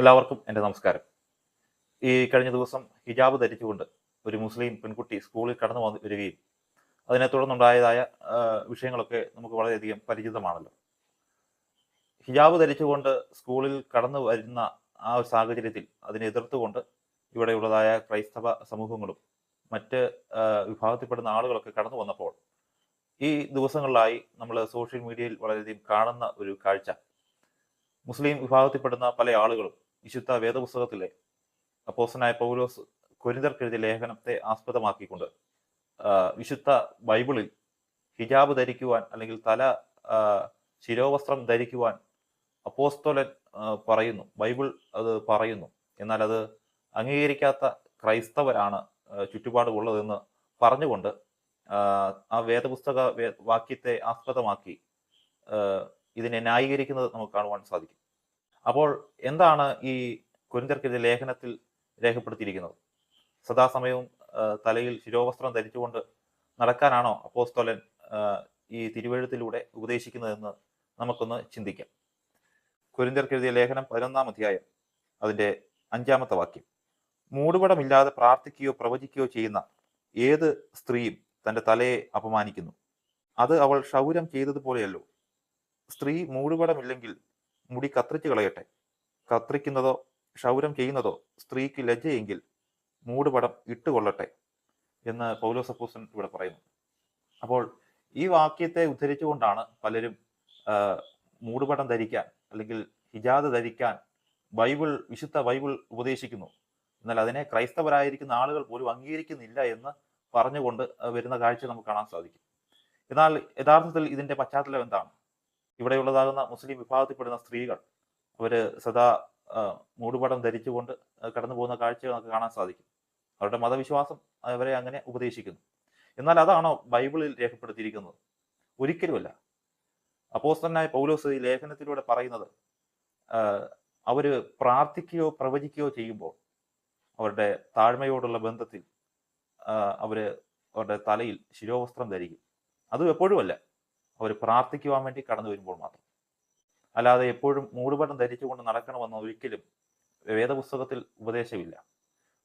എല്ലാവർക്കും എന്റെ നമസ്കാരം. ഈ കഴിഞ്ഞ ദിവസം ഹിജാബ് ധരിച്ചുകൊണ്ട് ഒരു മുസ്ലിം പെൺകുട്ടി സ്കൂളിൽ കടന്നു വന്ന് വരികയും അതിനെ തുടർന്നുണ്ടായതായ വിഷയങ്ങളൊക്കെ നമുക്ക് വളരെയധികം പരിചിതമാണല്ലോ. ഹിജാബ് ധരിച്ചുകൊണ്ട് സ്കൂളിൽ കടന്നു വരുന്ന ആ ഒരു സാഹചര്യത്തിൽ അതിനെ എതിർത്തുകൊണ്ട് ഇവിടെയുള്ളതായ ക്രൈസ്തവ സമൂഹങ്ങളും മറ്റ് വിഭാഗത്തിൽപ്പെടുന്ന ആളുകളൊക്കെ കടന്നു വന്നപ്പോൾ ഈ ദിവസങ്ങളിലായി നമ്മൾ സോഷ്യൽ മീഡിയയിൽ വളരെയധികം കാണുന്ന ഒരു കാഴ്ച. മുസ്ലിം വിഭാഗത്തിൽപ്പെടുന്ന പല ആളുകളും വിശുദ്ധ വേദപുസ്തകത്തിലെ അപ്പോസനായ പൗലോസ് കൊരിന്തർക്കെഴുതിയ ലേഖനത്തെ ആസ്പദമാക്കിക്കൊണ്ട് വിശുദ്ധ ബൈബിളിൽ ഹിജാബ് ധരിക്കുവാൻ അല്ലെങ്കിൽ തല ശിരോവസ്ത്രം ധരിക്കുവാൻ അപ്പോസ്തോലൻ പറയുന്നു. ബൈബിൾ അത് പറയുന്നു. എന്നാൽ അത് അംഗീകരിക്കാത്ത ക്രൈസ്തവരാണ് ചുറ്റുപാടുമുള്ളതെന്ന് പറഞ്ഞുകൊണ്ട് ആ വേദപുസ്തക വാക്യത്തെ ആസ്പദമാക്കി ഇതിനെ ന്യായീകരിക്കുന്നത് നമുക്ക് കാണുവാൻ സാധിക്കും. അപ്പോൾ എന്താണ് ഈ കുരിന്തർക്കെതിരെ ലേഖനത്തിൽ രേഖപ്പെടുത്തിയിരിക്കുന്നത്? സദാസമയവും തലയിൽ ശിരോവസ്ത്രം ധരിച്ചുകൊണ്ട് നടക്കാനാണോ അപ്പോസ്തോലൻ ഈ തിരുവഴുത്തിലൂടെ ഉപദേശിക്കുന്നതെന്ന് നമുക്കൊന്ന് ചിന്തിക്കാം. കുരിന്തർക്കെഴുതിയ ലേഖനം പതിനൊന്നാം അധ്യായം അതിന്റെ അഞ്ചാമത്തെ വാക്യം. മൂടുപടമില്ലാതെ പ്രാർത്ഥിക്കുകയോ പ്രവചിക്കുകയോ ചെയ്യുന്ന ഏത് സ്ത്രീയും തന്റെ തലയെ അപമാനിക്കുന്നു. അത് അവൾ ക്ഷൗരം ചെയ്തതുപോലെയല്ലോ. സ്ത്രീ മൂടുപടമില്ലെങ്കിൽ മുടി കത്രിച്ചു കളയട്ടെ. കത്രിക്കുന്നതോ ക്ഷൗരം ചെയ്യുന്നതോ സ്ത്രീക്ക് ലജ്ജയെങ്കിൽ മൂടുപടം ഇട്ടുകൊള്ളട്ടെ എന്ന് പൗലോസഫൂസൻ ഇവിടെ പറയുന്നു. അപ്പോൾ ഈ വാക്യത്തെ ഉദ്ധരിച്ചുകൊണ്ടാണ് പലരും മൂടുപടം ധരിക്കാൻ അല്ലെങ്കിൽ ഹിജാദ് ധരിക്കാൻ ബൈബിൾ വിശുദ്ധ ബൈബിൾ ഉപദേശിക്കുന്നു. എന്നാൽ അതിനെ ക്രൈസ്തവരായിരിക്കുന്ന ആളുകൾ പോലും അംഗീകരിക്കുന്നില്ല എന്ന് പറഞ്ഞുകൊണ്ട് വരുന്ന കാഴ്ച നമുക്ക് കാണാൻ സാധിക്കും. എന്നാൽ യഥാർത്ഥത്തിൽ ഇതിന്റെ പശ്ചാത്തലം എന്താണ്? ഇവിടെയുള്ളതാകുന്ന മുസ്ലിം വിഭാഗത്തിൽപ്പെടുന്ന സ്ത്രീകൾ. അവർ സദാ മൂടുപടം ധരിച്ചുകൊണ്ട് കടന്നു പോകുന്ന കാഴ്ചകൾ നമുക്ക് കാണാൻ സാധിക്കും. അവരുടെ മതവിശ്വാസം അവരെ അങ്ങനെ ഉപദേശിക്കുന്നു. എന്നാൽ അതാണോ ബൈബിളിൽ രേഖപ്പെടുത്തിയിരിക്കുന്നത്? ഒരിക്കലുമല്ല. അപ്പോസ്തലനായ പൗലോസ് ഈ ലേഖനത്തിലൂടെ പറയുന്നത് അവർ പ്രാർത്ഥിക്കുകയോ പ്രവചിക്കുകയോ ചെയ്യുമ്പോൾ അവരുടെ താഴ്മയോടുള്ള ബന്ധത്തിൽ അവർ അവർ അവരുടെ തലയിൽ ശിരോവസ്ത്രം ധരിക്കും. അതും എപ്പോഴുമല്ല. അവർ പ്രാർത്ഥിക്കുവാൻ വേണ്ടി കടന്നു വരുമ്പോൾ മാത്രം. അല്ലാതെ എപ്പോഴും മൂടുപടം ധരിച്ചുകൊണ്ട് നടക്കണമെന്ന് ഒരിക്കലും വേദപുസ്തകത്തിൽ ഉപദേശമില്ല.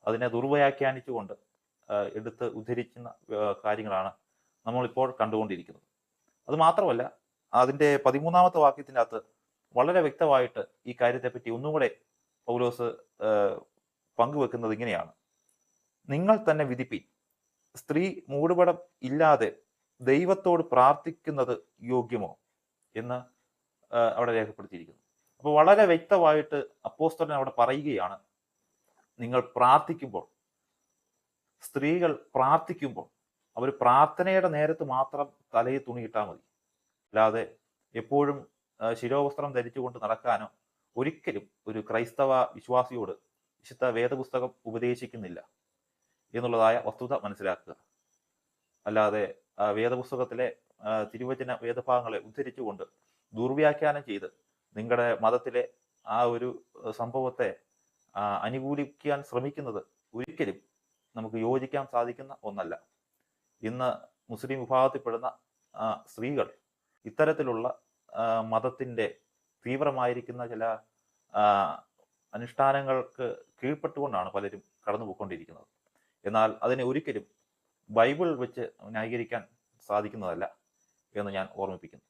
അതിനെ ദുർവ്യാഖ്യാനിച്ചുകൊണ്ട് എടുത്ത് ഉദ്ധരിക്കുന്ന കാര്യങ്ങളാണ് നമ്മളിപ്പോൾ കണ്ടുകൊണ്ടിരിക്കുന്നത്. അത് മാത്രമല്ല അതിന്റെ പതിമൂന്നാമത്തെ വാക്യത്തിന്റെ അകത്ത് വളരെ വ്യക്തമായിട്ട് ഈ കാര്യത്തെപ്പറ്റി ഒന്നുകൂടെ പൗലോസ് പങ്കുവെക്കുന്നത് ഇങ്ങനെയാണ്. നിങ്ങൾ തന്നെ വിധിപ്പി സ്ത്രീ മൂടുപടം ഇല്ലാതെ ദൈവത്തോട് പ്രാർത്ഥിക്കുന്നത് യോഗ്യമോ എന്ന് അവിടെ രേഖപ്പെടുത്തിയിരിക്കുന്നു. അപ്പോൾ വളരെ വ്യക്തമായിട്ട് അപ്പോസ്തലൻ അവിടെ പറയുകയാണ് നിങ്ങൾ പ്രാർത്ഥിക്കുമ്പോൾ സ്ത്രീകൾ പ്രാർത്ഥിക്കുമ്പോൾ അവർ പ്രാർത്ഥനയുടെ നേരത്ത് മാത്രം തലയിൽ തുണിയിട്ടാൽ മതി. അല്ലാതെ എപ്പോഴും ശിരോവസ്ത്രം ധരിച്ചുകൊണ്ട് നടക്കാനോ ഒരിക്കലും ഒരു ക്രൈസ്തവ വിശ്വാസിയോട് വിശുദ്ധ വേദപുസ്തകം ഉപദേശിക്കുന്നില്ല എന്നുള്ളതായ വസ്തുത മനസ്സിലാക്കുക. അല്ലാതെ വേദപുസ്തകത്തിലെ തിരുവചന വേദഭാഗങ്ങളെ ഉദ്ധരിച്ചുകൊണ്ട് ദുർവ്യാഖ്യാനം ചെയ്ത് നിങ്ങളുടെ മതത്തിലെ ആ ഒരു സംഭവത്തെ അനുകൂലിക്കാൻ ശ്രമിക്കുന്നത് ഒരിക്കലും നമുക്ക് യോജിക്കാൻ സാധിക്കുന്ന ഒന്നല്ല. ഇന്ന് മുസ്ലിം വിഭാഗത്തിൽപ്പെടുന്ന സ്ത്രീകൾ ഇത്തരത്തിലുള്ള മതത്തിന്റെ തീവ്രമായിരിക്കുന്ന ചില അനുഷ്ഠാനങ്ങൾക്ക് കീഴ്പ്പെട്ടുകൊണ്ടാണ് പലരും കടന്നു പോയിക്കൊണ്ടിരിക്കുന്നത് എന്നാൽ അതിനെ ഒരിക്കലും ബൈബിൾ വെച്ച് ന്യായീകരിക്കാൻ സാധിക്കുന്നതല്ല എന്ന് ഞാൻ ഓർമ്മിപ്പിക്കുന്നു.